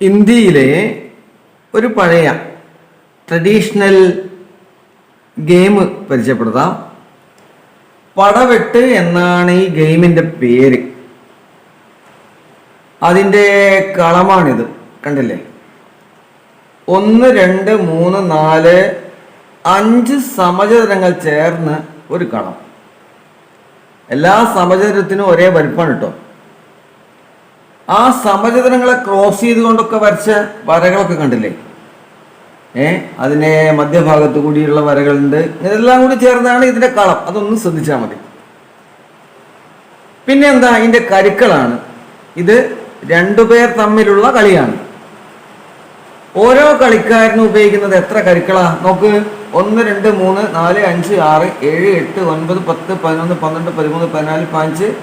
ഇന്ത്യയിലെ ഒരു പഴയ ട്രഡീഷണൽ ഗെയിം പരിചയപ്പെടുത്താം. പടവെട്ട് എന്നാണ് ഈ ഗെയിമിന്റെ പേര്. അതിന്റെ കളമാണിത് കണ്ടില്ലേ? ഒന്ന് രണ്ട് മൂന്ന് നാല് അഞ്ച് സമചതുരങ്ങൾ ചേർന്ന് ഒരു കളം. എല്ലാ സമചതുരത്തിനും ഒരേ വലിപ്പമാണ് കേട്ടോ ആ സമചതുരങ്ങളെ ക്രോസ് ചെയ്തുകൊണ്ടൊക്കെ വരച്ച വരകളൊക്കെ കണ്ടില്ലേ? ഏ? അതിനെ മധ്യഭാഗത്ത് കൂടിയുള്ള വരകളുണ്ട്. ഇതെല്ലാം കൂടി ചേർന്നാണ് ഇതിന്റെ കളം. അതൊന്ന് ശ്രദ്ധിച്ചാൽ മതി. പിന്നെ എന്താ ഇതിന്റെ കരുക്കളാണ്. ഇത് രണ്ടുപേർ തമ്മിലുള്ള കളിയാണ്. ഓരോ കളിക്കാരനും ഉപയോഗിക്കുന്നത് എത്ര കരുക്കളാ? നോക്ക്. ഒന്ന് രണ്ട് മൂന്ന് നാല് അഞ്ച് ആറ് ഏഴ് എട്ട് ഒൻപത് പത്ത് പതിനൊന്ന് പന്ത്രണ്ട് പതിമൂന്ന് പതിനാല് പതിനഞ്ച്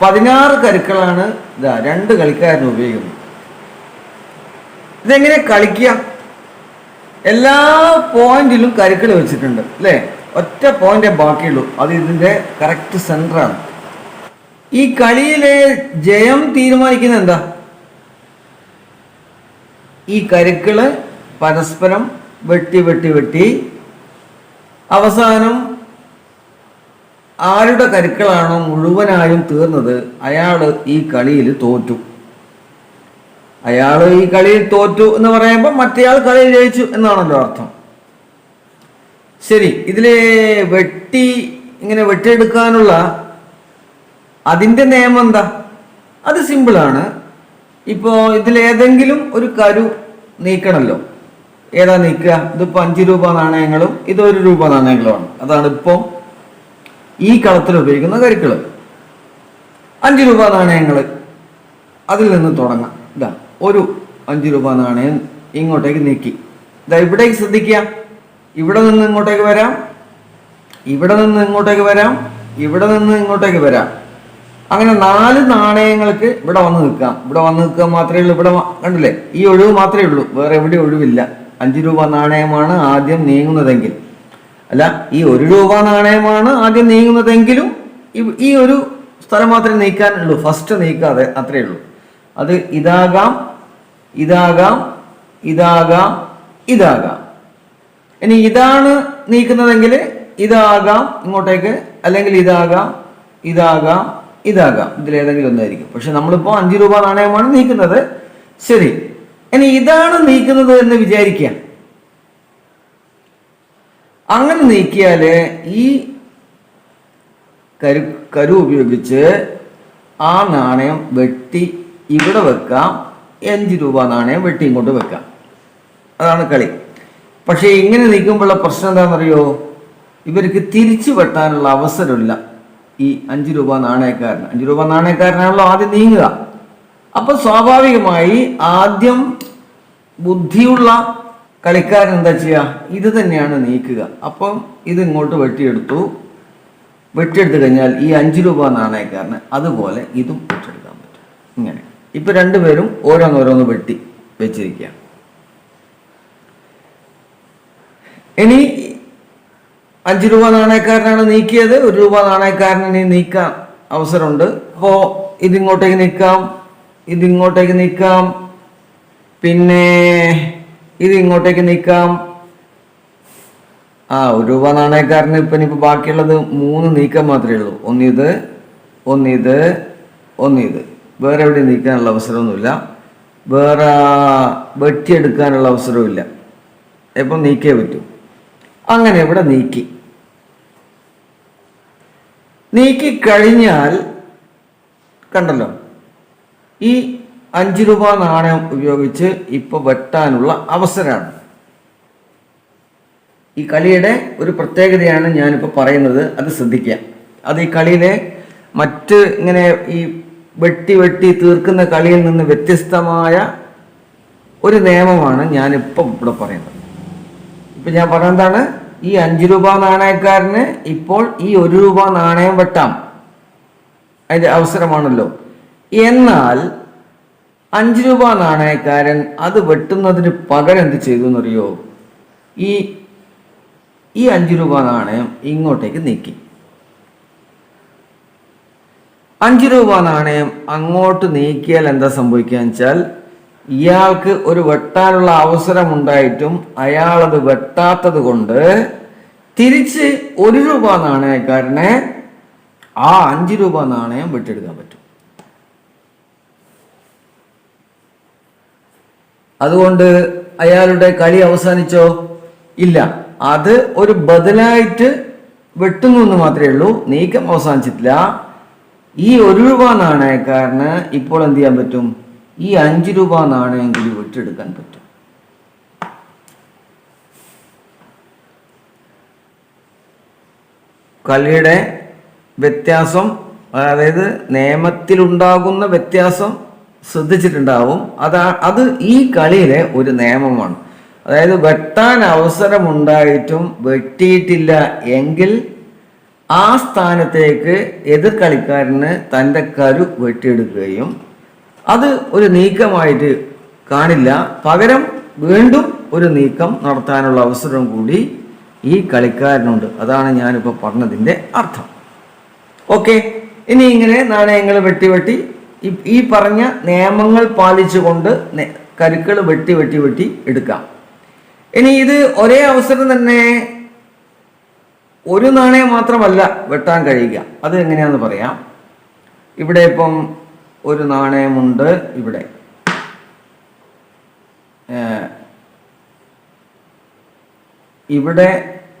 പതിനാറ് കരുക്കളാണ് ഇതാ രണ്ട് കളിക്കാരന് ഉപയോഗിക്കുന്നത്. ഇതെങ്ങനെ കളിക്കുക എല്ലാ പോയിന്റിലും കരുക്കൾ വെച്ചിട്ടുണ്ട് അല്ലേ? ഒറ്റ പോയിന്റേ ബാക്കിയുള്ളൂ. അത് ഇതിന്റെ കറക്റ്റ് സെന്ററാണ്. ഈ കളിയിലെ ജയം തീരുമാനിക്കുന്നത് എന്താ? ഈ കരുക്കൾ പരസ്പരം വെട്ടി വെട്ടി വെട്ടി അവസാനം ആരുടെ കരുക്കളാണോ മുഴുവനായും തീർന്നത് അയാൾ ഈ കളിയിൽ തോറ്റു. അയാൾ ഈ കളിയിൽ തോറ്റു എന്ന് പറയുമ്പോൾ മറ്റേയാൾ കളിയിൽ ജയിച്ചു എന്നാണല്ലോ അർത്ഥം. ശരി ഇതിലെ വെട്ടി ഇങ്ങനെ വെട്ടിയെടുക്കാനുള്ള അതിന്റെ നിയമം എന്താ? അത് സിമ്പിളാണ്. ഇപ്പോൾ ഇതിലേതെങ്കിലും ഒരു കരു നീക്കണമല്ലോ ഏതാ നീക്കുക? ഇതിപ്പോൾ അഞ്ച് രൂപ നാണയങ്ങളും ഇത് ഒരു രൂപ നാണയങ്ങളുമാണ്. അതാണ് ഇപ്പോൾ ഈ കളത്തിൽ ഉപയോഗിക്കുന്ന കരുക്കൾ അഞ്ച് രൂപ നാണയങ്ങൾ അതിൽ നിന്ന് തുടങ്ങാം. ഇതാ ഒരു അഞ്ച് രൂപ നാണയം ഇങ്ങോട്ടേക്ക് നീക്കി. ഇതാ ഇവിടേക്ക് ശ്രദ്ധിക്കുക. ഇവിടെ നിന്ന് ഇങ്ങോട്ടേക്ക് വരാം. ഇവിടെ നിന്ന് ഇങ്ങോട്ടേക്ക് വരാം. ഇവിടെ നിന്ന് ഇങ്ങോട്ടേക്ക് വരാം. അങ്ങനെ നാല് നാണയങ്ങൾക്ക് ഇവിടെ വന്ന് നിൽക്കാം. ഇവിടെ വന്ന് നിൽക്കുക മാത്രമേ ഉള്ളൂ. ഇവിടെ കണ്ടില്ലേ? ഈ ഒഴിവ് മാത്രമേ ഉള്ളൂ. വേറെ എവിടെ ഒഴിവില്ല. അഞ്ച് രൂപ നാണയമാണ് ആദ്യം നീങ്ങുന്നതെങ്കിൽ. അല്ല ഈ ഒരു രൂപ നാണയമാണ് ആദ്യം നീങ്ങുന്നതെങ്കിലും ഈ- ഒരു സ്ഥലം മാത്രമേ നീക്കാനുള്ളൂ. ഫസ്റ്റ് നീക്കാതെ അത്രയേ ഉള്ളൂ. അത് ഇതാകാം ഇതാകാം ഇതാകാം ഇതാകാം. ഇനി ഇതാണ് നീക്കുന്നതെങ്കിൽ ഇതാകാം ഇങ്ങോട്ടേക്ക് അല്ലെങ്കിൽ ഇതാകാം ഇതാകാം ഇതാകാം. ഇതിലേതെങ്കിലും ഒന്നായിരിക്കും. പക്ഷെ നമ്മളിപ്പോൾ അഞ്ച് രൂപ നാണയമാണ് നീക്കുന്നത്. ശരി. ഇനി ഇതാണ് നീക്കുന്നത് എന്ന് വിചാരിക്കുക. അങ്ങനെ നീക്കിയാൽ ഈ കരു കരു ഉപയോഗിച്ച് ആ നാണയം വെട്ടി ഇവിടെ വെക്കാം അഞ്ച് രൂപ നാണയം വെട്ടി ഇങ്ങോട്ട് വെക്കാം. അതാണ് കളി. പക്ഷേ ഇങ്ങനെ നീക്കുമ്പോഴുള്ള പ്രശ്നം എന്താണെന്നറിയോ? ഇവർക്ക് തിരിച്ചു വെട്ടാനുള്ള അവസരമില്ല. ഈ അഞ്ച് രൂപ നാണയക്കാരന്. അഞ്ച് രൂപ നാണയക്കാരനാണല്ലോ ആദ്യം നീങ്ങുക. അപ്പോൾ സ്വാഭാവികമായി ആദ്യം ബുദ്ധിയുള്ള കളിക്കാരൻ എന്താ ചെയ്യുക ഇത് തന്നെയാണ് നീക്കുക. അപ്പം ഇത് ഇങ്ങോട്ട് വെട്ടിയെടുത്തു. വെട്ടിയെടുത്തു കഴിഞ്ഞാൽ ഈ അഞ്ച് രൂപ നാണയക്കാരന് അതുപോലെ ഇതും വെട്ടിയെടുക്കാൻ പറ്റും. ഇങ്ങനെ. ഇപ്പം രണ്ടുപേരും ഓരോന്നോരോന്ന് വെട്ടി വെച്ചിരിക്കുക ഇനി അഞ്ച് രൂപ നാണയക്കാരനാണ് നീക്കിയത്. ഒരു രൂപ നാണയക്കാരന് ഇനി നീക്കാൻ അവസരമുണ്ട്. അപ്പോൾ ഇതിങ്ങോട്ടേക്ക് നീക്കാം. ഇതിങ്ങോട്ടേക്ക് നീക്കാം. പിന്നെ ഇത് ഇങ്ങോട്ടേക്ക് നീക്കാം. ആ ഒരു രൂപ നാണയക്കാരന് ഇപ്പം ഇനിയിപ്പോൾ ബാക്കിയുള്ളത് മൂന്ന് നീക്കം മാത്രമേ ഉള്ളൂ. ഒന്നിത് ഒന്നിത് ഒന്നിത്. വേറെ എവിടെ നീക്കാനുള്ള അവസരമൊന്നുമില്ല. വേറെ വെട്ടിയെടുക്കാനുള്ള അവസരവുമില്ല. എപ്പം നീക്കേ പറ്റൂ. അങ്ങനെ ഇവിടെ നീക്കി. നീക്കി കഴിഞ്ഞാൽ കണ്ടല്ലോ ഈ അഞ്ച് രൂപ നാണയം ഉപയോഗിച്ച് ഇപ്പൊ വെട്ടാനുള്ള അവസരമാണ് ഈ കളിയുടെ ഒരു പ്രത്യേകതയാണ് ഞാനിപ്പോൾ പറയുന്നത്. അത് ശ്രദ്ധിക്കുക. അത് ഈ കളിയിലെ മറ്റ് ഇങ്ങനെ ഈ വെട്ടി വെട്ടി തീർക്കുന്ന കളിയിൽ നിന്ന് വ്യത്യസ്തമായ ഒരു നിയമമാണ് ഞാനിപ്പം ഇവിടെ പറയുന്നത്. ഇപ്പൊ ഞാൻ പറഞ്ഞതാണ് ഈ അഞ്ച് രൂപ നാണയക്കാരന് ഇപ്പോൾ ഈ ഒരു രൂപ നാണയം വെട്ടാം. അതിന്റെ അവസരമാണല്ലോ. എന്നാൽ അഞ്ച് രൂപ നാണയക്കാരൻ അത് വെട്ടുന്നതിന് പകരം എന്ത് ചെയ്തു എന്നറിയോ? ഈ ഈ അഞ്ച് രൂപ നാണയം ഇങ്ങോട്ടേക്ക് നീക്കി. അഞ്ച് രൂപ നാണയം അങ്ങോട്ട് നീക്കിയാൽ എന്താ സംഭവിക്കുക വെച്ചാൽ ഇയാൾക്ക് ഒരു വെട്ടാനുള്ള അവസരം അവസരമുണ്ടായിട്ടും അയാളത് വെട്ടാത്തത് കൊണ്ട് തിരിച്ച് ഒരു രൂപ നാണയക്കാരനെ ആ അഞ്ച് രൂപ നാണയം വെട്ടിയെടുക്കാൻ പറ്റും. അതുകൊണ്ട് അയാളുടെ കളി അവസാനിച്ചോ? ഇല്ല. അത് ഒരു ബദലായിട്ട് വെട്ടുന്നു എന്ന് മാത്രമേ ഉള്ളൂ. നീക്കം അവസാനിച്ചിട്ടില്ല. ഈ ഒരു രൂപ നാണയക്കാരന് ഇപ്പോൾ എന്ത് ചെയ്യാൻ പറ്റും? ഈ അഞ്ച് രൂപ നാണയം കൂടി വെട്ടിയെടുക്കാൻ പറ്റും. കളിയുടെ വ്യത്യാസം അതായത് നിയമത്തിലുണ്ടാകുന്ന വ്യത്യാസം ശ്രദ്ധിച്ചിട്ടുണ്ടാവും. അതാ അത് ഈ കളിയിലെ ഒരു നിയമമാണ്. അതായത് വെട്ടാൻ അവസരമുണ്ടായിട്ടും വെട്ടിയിട്ടില്ല എങ്കിൽ ആ സ്ഥാനത്തേക്ക് എതിർ കളിക്കാരന് തന്റെ കരു വെട്ടിയെടുക്കുകയും അത് ഒരു നീക്കമായിട്ട് കാണില്ല. പകരം വീണ്ടും ഒരു നീക്കം നടത്താനുള്ള അവസരം കൂടി ഈ കളിക്കാരനുണ്ട്. അതാണ് ഞാനിപ്പോൾ പറഞ്ഞതിന്റെ അർത്ഥം. ഓക്കെ. ഇനി ഇങ്ങനെ നാണയങ്ങൾ വെട്ടി വെട്ടി ഈ- പറഞ്ഞ നിയമങ്ങൾ പാലിച്ചുകൊണ്ട് കരുക്കൾ വെട്ടി വെട്ടി വെട്ടി എടുക്കാം ഇനി ഇത് ഒരേ അവസരം തന്നെ ഒരു നാണയം മാത്രമല്ല വെട്ടാൻ കഴിയുക. അത് എങ്ങനെയാന്ന് പറയാം. ഇവിടെ ഇപ്പം ഒരു നാണയമുണ്ട് ഇവിടെ. ഇവിടെ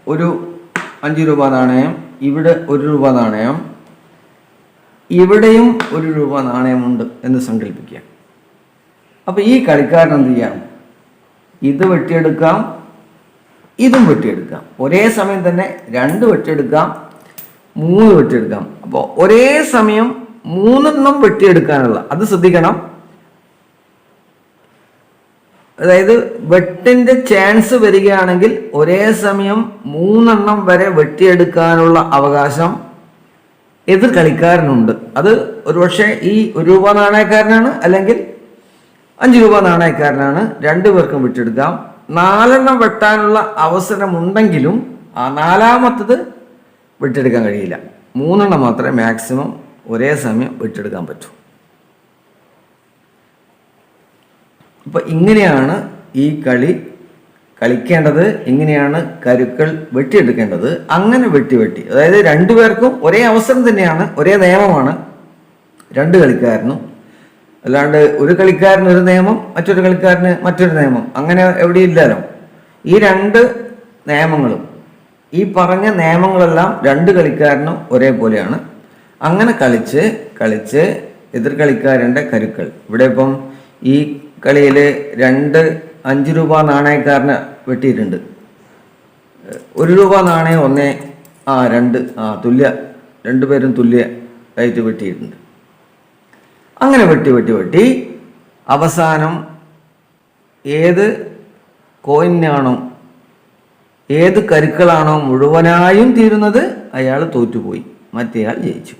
ഒരു അഞ്ച് രൂപ നാണയം ഇവിടെ ഒരു രൂപ നാണയം ഇവിടെയും ഒരു രൂപ നാണയമുണ്ട് എന്ന് സങ്കല്പിക്കുക. അപ്പോൾ ഈ കളിക്കാരൻ എന്ത് ചെയ്യാം? ഇത് വെട്ടിയെടുക്കാം ഇതും വെട്ടിയെടുക്കാം. ഒരേ സമയം തന്നെ രണ്ട് വെട്ടിയെടുക്കാം മൂന്ന് വെട്ടിയെടുക്കാം. അപ്പോൾ ഒരേ സമയം മൂന്നെണ്ണം വെട്ടിയെടുക്കാനുള്ള അത് ശ്രദ്ധിക്കണം. അതായത് വെട്ടിന്റെ ചാൻസ് വരികയാണെങ്കിൽ ഒരേ സമയം മൂന്നെണ്ണം വരെ വെട്ടിയെടുക്കാനുള്ള അവകാശം എതിർ കളിക്കാരനുണ്ട്. അത് ഒരുപക്ഷെ ഈ ഒരു രൂപ നാണയക്കാരനാണ് അല്ലെങ്കിൽ അഞ്ച് രൂപ നാണയക്കാരനാണ്. രണ്ടുപേർക്കും വിട്ടെടുക്കാം നാലെണ്ണം വെട്ടാനുള്ള അവസരമുണ്ടെങ്കിലും ആ നാലാമത്തത് വിട്ടെടുക്കാൻ കഴിയില്ല. മൂന്നെണ്ണം മാത്രമേ മാക്സിമം ഒരേ സമയം വിട്ടെടുക്കാൻ പറ്റൂ. അപ്പൊ ഇങ്ങനെയാണ് ഈ കളി കളിക്കേണ്ടത് എങ്ങനെയാണ് കരുക്കൾ വെട്ടിയെടുക്കേണ്ടത്? അങ്ങനെ വെട്ടി വെട്ടി. അതായത് രണ്ടുപേർക്കും ഒരേ അവസരം തന്നെയാണ് ഒരേ നിയമമാണ്. രണ്ട് കളിക്കാരനും. അല്ലാണ്ട് ഒരു കളിക്കാരന് ഒരു നിയമം മറ്റൊരു കളിക്കാരന് മറ്റൊരു നിയമം. അങ്ങനെ എവിടെ ഇല്ലല്ലോ. ഈ രണ്ട് നിയമങ്ങളും ഈ പറഞ്ഞ നിയമങ്ങളെല്ലാം രണ്ട് കളിക്കാരനും ഒരേപോലെയാണ്. അങ്ങനെ കളിച്ച് കളിച്ച് എതിർ കളിക്കാരന്റെ കരുക്കൾ. ഇവിടെ ഇപ്പം ഈ കളിയിൽ രണ്ട് അഞ്ച് രൂപ നാണയക്കാരനെ വെട്ടിയിട്ടുണ്ട്. ഒരു രൂപ നാണയം ഒന്നേ ആ രണ്ട് ആ തുല്യ രണ്ടുപേരും തുല്യ ആയിട്ട് വെട്ടിയിട്ടുണ്ട്. അങ്ങനെ വെട്ടി വെട്ടി വെട്ടി അവസാനം ഏത് കോയിനാണോ ഏത് കരുക്കളാണോ മുഴുവനായും തീരുന്നത് അയാൾ തോറ്റുപോയി. മറ്റേയാൾ ജയിച്ചു.